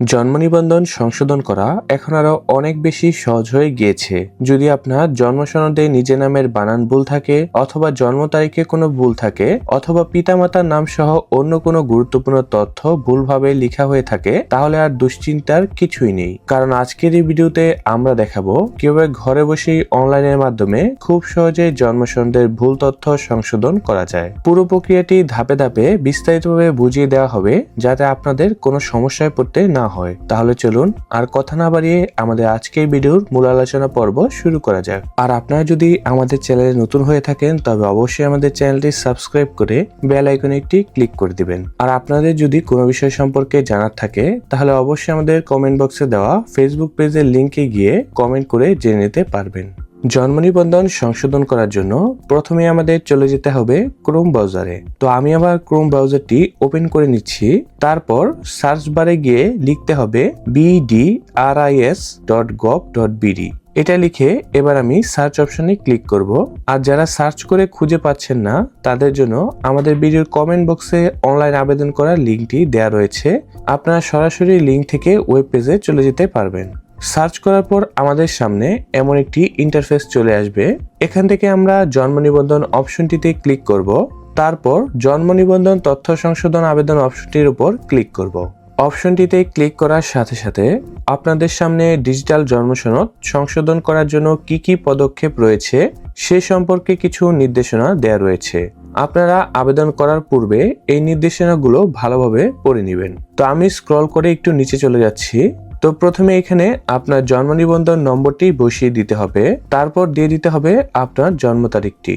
জন্ম নিবন্ধন সংশোধন করা এখন আরও অনেক বেশি সহজ হয়ে গিয়েছে। যদি আপনার জন্ম সনদে নিজের নামের বানান ভুল থাকে, অথবা জন্ম তারিখে কোনো ভুল থাকে, অথবা পিতামাতার নাম সহ অন্য কোনো গুরুত্বপূর্ণ তথ্য ভুলভাবে লেখা হয়ে থাকে, তাহলে আর দুশ্চিন্তার কিছুই নেই। কারণ আজকের এই ভিডিওতে আমরা দেখাবো কীভাবে ঘরে বসেই অনলাইনের মাধ্যমে খুব সহজে জন্ম সনদের ভুল তথ্য সংশোধন করা যায়। পুরো প্রক্রিয়াটি ধাপে ধাপে বিস্তারিতভাবে বুঝিয়ে দেওয়া হবে, যাতে আপনাদের কোনো সমস্যায় পড়তে না হয়। তাহলে চলুন আর কথা না বাড়িয়ে আমাদের আজকের ভিডিওর মূল আলোচনা পর্ব শুরু করা যাক। আর আপনারা যদি আমাদের চ্যানেলে নতুন হয়ে থাকেন, তবে অবশ্যই আমাদের চ্যানেলটি সাবস্ক্রাইব করে বেল আইকনে একটি ক্লিক করে দিবেন। আর আপনাদের যদি কোনো বিষয় সম্পর্কে জানার থাকে, তাহলে অবশ্যই আমাদের কমেন্ট বক্সে দেওয়া ফেসবুক পেজের লিংকে গিয়ে কমেন্ট করে জেনে নিতে পারবেন। জন্ম নিবন্ধন সংশোধন করার জন্য প্রথমে আমাদের চলে যেতে হবে ক্রোম ব্রাউজারে তো আমি আমার ক্রোম ব্রাউজারটি ওপেন করে নিচ্ছি। তারপর সার্চ বারে গিয়ে লিখতে হবে BDRIS dot gov dot BD এটা লিখে এবার আমি সার্চ অপশনে ক্লিক করব। আর যারা সার্চ করে খুঁজে পাচ্ছেন না, তাদের জন্য আমাদের ভিডিওর কমেন্ট বক্সে অনলাইন আবেদন করার লিঙ্কটি দেওয়া রয়েছে। আপনারা সরাসরি লিঙ্ক থেকে ওয়েব পেজে চলে যেতে পারবেন। সার্চ করার পর আমাদের সামনে এমন একটি ইন্টারফেস চলে আসবে। এখান থেকে আমরা জন্ম নিবন্ধন অপশনটিতে ক্লিক করব। তারপর জন্ম নিবন্ধন তথ্য সংশোধন আবেদন অপশনটির উপর ক্লিক করব। অপশনটিতে ক্লিক করার সাথে সাথে আপনাদের সামনে ডিজিটাল জন্ম সনদ সংশোধন করার জন্য কি কি পদক্ষেপ রয়েছে, সে সম্পর্কে কিছু নির্দেশনা দেওয়া রয়েছে। আপনারা আবেদন করার পূর্বে এই নির্দেশনাগুলো ভালোভাবে পড়ে নেবেন। তো আমি স্ক্রল করে একটু নিচে চলে যাচ্ছি। তো প্রথমে এখানে আপনার জন্ম নিবন্ধন নম্বরটি বসিয়ে দিতে হবে। তারপর দিয়ে দিতে হবে আপনার জন্ম তারিখটি।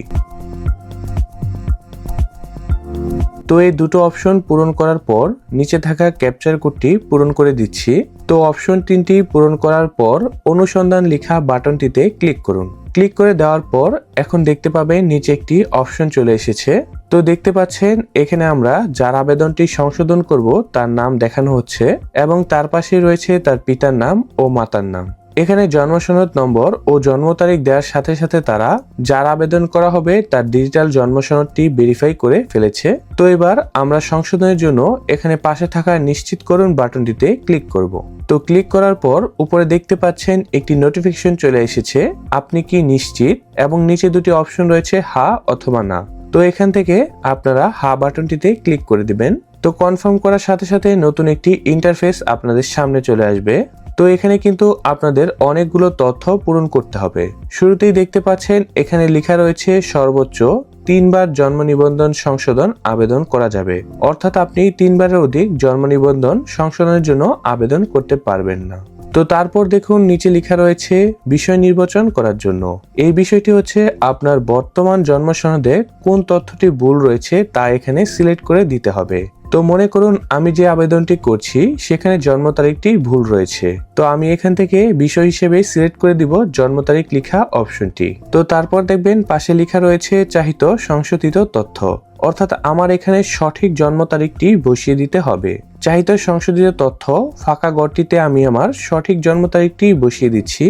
তো এই দুটো অপশন পূরণ করার পর নিচে থাকা ক্যাপচার কোডটি পূরণ করে দিচ্ছি। তো অপশন তিনটি পূরণ করার পর অনুসন্ধান লেখা বাটনটিতে ক্লিক করুন। ক্লিক করে দেওয়ার পর এখন দেখতে পাবেন নিচে একটি অপশন চলে এসেছে। তো দেখতে পাচ্ছেন, এখানে আমরা যার আবেদনটি সংশোধন করব, তার নাম দেখানো হচ্ছে এবং তার পাশে রয়েছে তার পিতার নাম ও মাতার নাম। এখানে জন্ম সনদ নম্বর ও জন্ম তারিখ দেওয়ার সাথে সাথে তারা যার আবেদন করা হবে, তার ডিজিটাল জন্ম সনদটি ভেরিফাই করে ফেলেছে। তো এবার আমরা সংশোধনের জন্য এখানে পাশে থাকা নিশ্চিত করুন বাটনটিতে ক্লিক করব। তো ক্লিক করার পর উপরে দেখতে পাচ্ছেন, একটি নোটিফিকেশন চলে এসেছে, আপনি কি নিশ্চিত? এবং নিচে দুটি অপশন রয়েছে, হা অথবা না। তো এখান থেকে আপনারা হা বাটনটিতে ক্লিক করে দিবেন। তো কনফার্ম করার সাথে সাথে নতুন একটি ইন্টারফেস আপনাদের সামনে চলে আসবে। তো এখানে কিন্তু আপনাদের অনেকগুলো তথ্য পূরণ করতে হবে। শুরুতেই দেখতে পাচ্ছেন, এখানে লেখা রয়েছে, সর্বোচ্চ তিনবার জন্ম নিবন্ধন সংশোধন আবেদন করা যাবে। অর্থাৎ আপনি তিনবারের অধিক জন্ম নিবন্ধন সংশোধনের জন্য আবেদন করতে পারবেন না। তো তারপর দেখুন, নিচে লেখা রয়েছে, বিষয় নির্বাচন করার জন্য। এই বিষয়টি হচ্ছে আপনার বর্তমান জন্ম সনদে কোন তথ্যটি ভুল রয়েছে তা এখানে সিলেক্ট করে দিতে হবে। তো মনে করুন, আমি যে আবেদনটি করছি, সেখানে জন্ম তারিখটি ভুল রয়েছে। তো আমি এখান থেকে বিষয় হিসেবে সিলেক্ট করে দিব জন্ম তারিখ লেখা অপশনটি। তো তারপর দেখবেন, পাশে লেখা রয়েছে চাহিত সংশোধিত তথ্য। অর্থাৎ আমার এখানে সঠিক জন্ম তারিখটি বসিয়ে দিতে হবে। চাহিত সংশোধিত তথ্য ফাঁকা গড়টিতে আমি আমার সঠিক জন্ম তারিখটি বসিয়ে দিচ্ছি।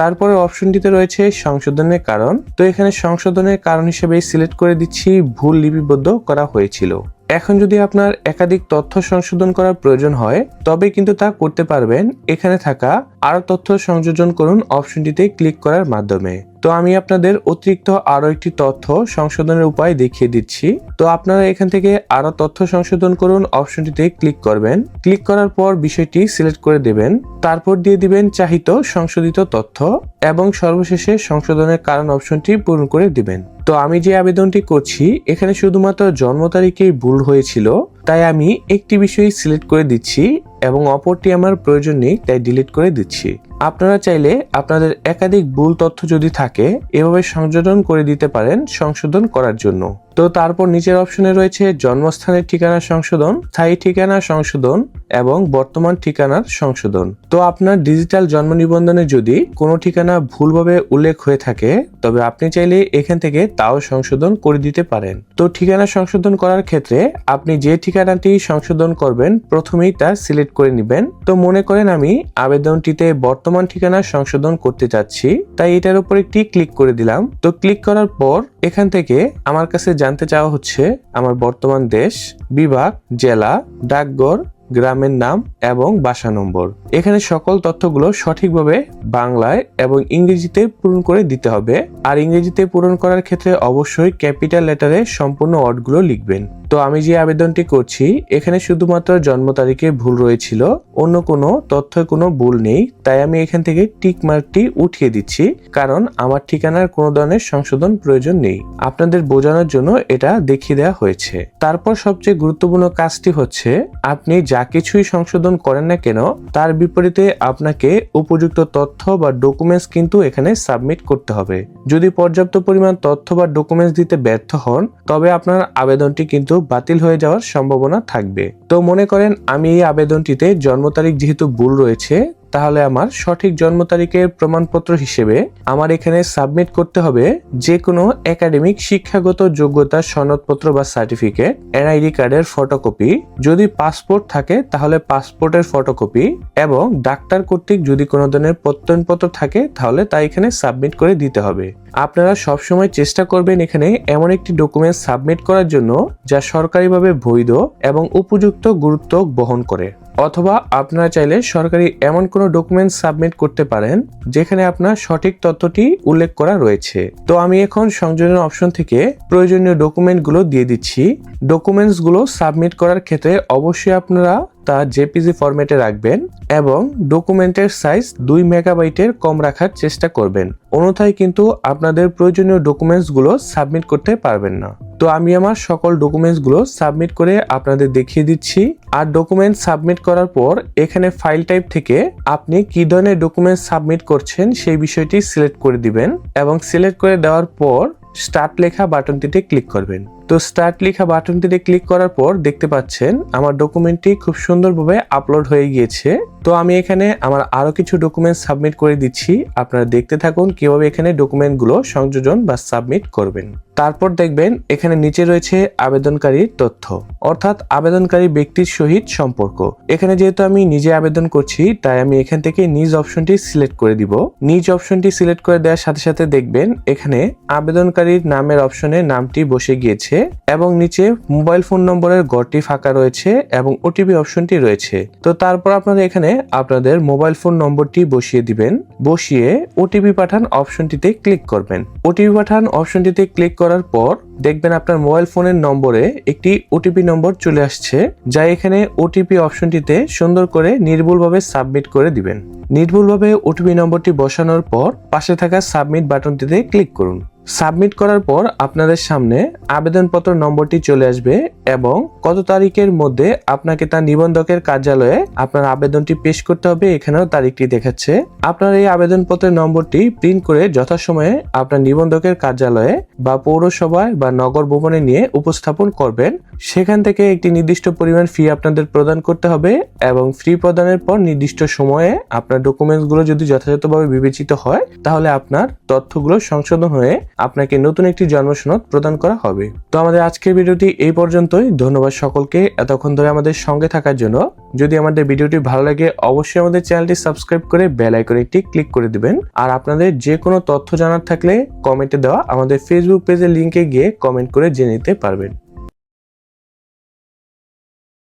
তারপরে অপশনটিতে রয়েছে সংশোধনের কারণ। তো এখানে সংশোধনের কারণ হিসেবে সিলেক্ট করে দিচ্ছি ভুল লিপিবদ্ধ করা হয়েছিল। এখন যদি আপনার একাধিক তথ্য সংশোধন করার প্রয়োজন হয়, তবে কিন্তু তা করতে পারবেন। এখানে থাকা আরও তথ্য সংযোজন করুন অপশনটিতে ক্লিক করার মাধ্যমে। তো আমি আপনাদের অতিরিক্ত আরও একটি তথ্য সংশোধনের উপায় দেখিয়ে দিচ্ছি। তো আপনারা এখান থেকে আরও তথ্য সংশোধন করুন, অপশনটিতে ক্লিক করবেন। ক্লিক করার পর বিষয়টি সিলেক্ট করে দেবেন। তারপর দিয়ে দিবেন চাহিত সংশোধিত তথ্য এবং সর্বশেষে সংশোধনের কারণ অপশনটি পূরণ করে দিবেন। তো আমি যে আবেদনটি করছি, এখানে শুধুমাত্র জন্ম তারিখেই ভুল হয়েছিল, তাই আমি একটি বিষয় সিলেক্ট করে দিচ্ছি এবং অপরটি আমার প্রয়োজন নেই, তাই ডিলিট করে দিচ্ছি। আপনারা চাইলে আপনাদের একাধিক ভুল তথ্য যদি থাকে, এভাবে সংযোজন করে দিতে পারেন সংশোধন করার জন্য। তো তারপর নিচের অপশনে রয়েছে জন্মস্থানের ঠিকানা সংশোধন, স্থায়ী ঠিকানা সংশোধন এবং বর্তমান ঠিকানার সংশোধন। তো আপনার ডিজিটাল জন্ম নিবন্ধনে যদি কোনো ঠিকানা ভুলভাবে উল্লেখ হয়ে থাকে, তবে আপনি চাইলে এখান থেকে তাও সংশোধন করে দিতে পারেন। তো ঠিকানা সংশোধন করার ক্ষেত্রে আপনি যে ঠিকানাটি সংশোধন করবেন, প্রথমেই তা সিলেক্ট করে নেবেন। তো মনে করেন আমি আবেদনটিতে বর্তমান ঠিকানা সংশোধন করতে চাচ্ছি, তাই এটার উপর একটি ক্লিক করে দিলাম। তো ক্লিক করার পর এখান থেকে আমার কাছে জানতে চাওয়া হচ্ছে আমার বর্তমান দেশ, বিভাগ, জেলা, ডাকঘর গ্রামের নাম এবং বাসা নম্বর। এখানে সকল তথ্যগুলো সঠিকভাবে বাংলায় এবং ইংরেজিতে পূরণ করে দিতে হবে। আর ইংরেজিতে পূরণ করার ক্ষেত্রে অবশ্যই ক্যাপিটাল লেটারে সম্পূর্ণ ওয়ার্ডগুলো লিখবেন। তো আমি যে আবেদনটি করছি, এখানে শুধুমাত্র জন্ম তারিখে ভুল রয়েছিল, অন্য কোনো তথ্যে কোনো ভুল নেই, তাই আমি এখান থেকে টিক মার্কটি উঠিয়ে দিচ্ছি, কারণ আমার ঠিকানার কোনো ধরনের সংশোধন প্রয়োজন নেই। আপনাদের বোঝানোর জন্য এটা দেখিয়ে দেওয়া হয়েছে। তারপর সবচেয়ে গুরুত্বপূর্ণ কাজটি হচ্ছে, আপনি যা কিছুই সংশোধন করেন না কেন, তার বিপরীতে আপনাকে উপযুক্ত তথ্য বা ডকুমেন্টস কিন্তু এখানে সাবমিট করতে হবে। যদি পর্যাপ্ত পরিমাণ তথ্য বা ডকুমেন্টস দিতে ব্যর্থ হন, তবে আপনার আবেদনটি কিন্তু বাতিল হয়ে যাওয়ার সম্ভাবনা থাকবে। তো মনে করেন, আমি এই আবেদনটিতে জন্ম তারিখ যেহেতু ভুল রয়েছে তাহলে আমার সঠিক জন্ম তারিখের প্রমাণপত্র হিসেবে আমার এখানে সাবমিট করতে হবে যে কোনো একাডেমিক শিক্ষাগত যোগ্যতা সনদপত্র বা সার্টিফিকেট, এনআইডি কার্ডের ফটোকপি, যদি পাসপোর্ট থাকে তাহলে পাসপোর্টের ফটোকপি এবং ডাক্তার কর্তৃক যদি কোনো ধরনের প্রত্যয়নপত্র থাকে তাহলে তা এখানে সাবমিট করে দিতে হবে। আপনারা সবসময় চেষ্টা করবেন এখানে এমন একটি ডকুমেন্ট সাবমিট করার জন্য যা সরকারিভাবে বৈধ এবং উপযুক্ত গুরুত্ব বহন করে। অথবা আপনারা চাইলে সরকারি এমন কোনো ডকুমেন্ট সাবমিট করতে পারেন, যেখানে আপনার সঠিক তথ্যটি উল্লেখ করা রয়েছে। তো আমি এখন সংযোজন অপশন থেকে প্রয়োজনীয় ডকুমেন্টগুলো দিয়ে দিচ্ছি। ডকুমেন্টসগুলো সাবমিট করার ক্ষেত্রে অবশ্যই আপনারা তা জেপিজি ফরম্যাটে রাখবেন এবং ডকুমেন্টের সাইজ দুই মেগাবাইটের কম রাখার চেষ্টা করবেন। অন্যথায় কিন্তু আপনাদের প্রয়োজনীয় ডকুমেন্টসগুলো সাবমিট করতে পারবেন না। তো আমি আমার সকল ডকুমেন্টসগুলো সাবমিট করে আপনাদের দেখিয়ে দিচ্ছি। আর ডকুমেন্ট সাবমিট করার পর এখানে ফাইল টাইপ থেকে আপনি কি ধরনের ডকুমেন্ট সাবমিট করছেন সেই বিষয়টি সিলেক্ট করে দিবেন এবং সিলেক্ট করে দেওয়ার পর স্টার্ট লেখা বাটনটিতে ক্লিক করবেন। তো স্টার্ট লেখা বাটনটিতে ক্লিক করার পর দেখতে পাচ্ছেন আমার ডকুমেন্টটি খুব সুন্দরভাবে আপলোড হয়ে গিয়েছে। তো আমি এখানে আমার আরও কিছু ডকুমেন্ট সাবমিট করে দিচ্ছি। আপনারা দেখতে থাকুন কীভাবে এখানে ডকুমেন্টগুলো সংযোজন বা সাবমিট করবেন। তারপর দেখবেন এখানে নিচে রয়েছে আবেদনকারীর তথ্য, অর্থাৎ আবেদনকারী ব্যক্তির সহিত সম্পর্ক। এখানে যেহেতু আমি নিজে আবেদন করছি, তাই আমি এখান থেকে নিজ অপশনটি সিলেক্ট করে দিব। নিজ অপশনটি সিলেক্ট করে দেওয়ার সাথে সাথে দেখবেন এখানে আবেদনকারীর নামের অপশনে নামটি বসে গিয়েছে। এবং নিচে মোবাইল ফোন নম্বরের ঘরটি ফাঁকা রয়েছে এবং ওটিপি অপশনটি রয়েছে। তো তারপর আপনারা এখানে আপনাদের মোবাইল ফোন নম্বরটি বসিয়ে দিবেন। বসিয়ে ওটিপি পাঠান অপশনটিতে ক্লিক করবেন। ওটিপি পাঠান অপশনটিতে ক্লিক করার পর দেখবেন আপনার মোবাইল ফোনের নম্বরে একটি ওটিপি নম্বর চলে আসছে, যা এখানে ওটিপি অপশনটিতে সুন্দর করে নির্ভুলভাবে সাবমিট করে দিবেন। নির্ভুলভাবে ওটিপি নম্বরটি বসানোর পর পাশে থাকা সাবমিট বাটনটিতে ক্লিক করুন। সাবমিট করার পর আপনাদের সামনে আবেদনপত্র নম্বরটি চলে আসবে এবং কত তারিখের মধ্যে আপনাকে তার নিবন্ধকের কার্যালয়ে আপনার আবেদনটি পেশ করতে হবে এখানেও তারিখটি দেখাচ্ছে। আপনার এই আবেদনপত্রের নম্বরটি প্রিন্ট করে যথাসময়ে আপনার নিবন্ধকের কার্যালয়ে বা পৌরসভায় বা নগর ভবনে নিয়ে উপস্থাপন করবেন। সেখান থেকে একটি নির্দিষ্ট পরিমাণ ফি আপনাদের প্রদান করতে হবে এবং ফি প্রদানের পর নির্দিষ্ট সময়ে আপনার ডকুমেন্টসগুলো যদি যথাযথভাবে বিবেচিত হয়, তাহলে আপনার তথ্যগুলো সংশোধন হয়ে আপনাকে নতুন একটি জন্ম সনদ প্রদান করা হবে। তো আমাদের আজকের ভিডিওটি এই পর্যন্তই। ধন্যবাদ সকলকে। এতক্ষণ ধরে আমাদের সঙ্গে থাকার জন্য যদি আমাদের ভিডিওটি ভালো লাগে, অবশ্যই আমাদের চ্যানেলটি সাবস্ক্রাইব করে বেল আইকনে একটি ক্লিক করে দিবেন। আর আপনাদের যে কোনো তথ্য জানার থাকলে কমেন্টে দেওয়া আমাদের ফেসবুক পেজের লিঙ্কে গিয়ে কমেন্ট করে জেনে নিতে পারবেন।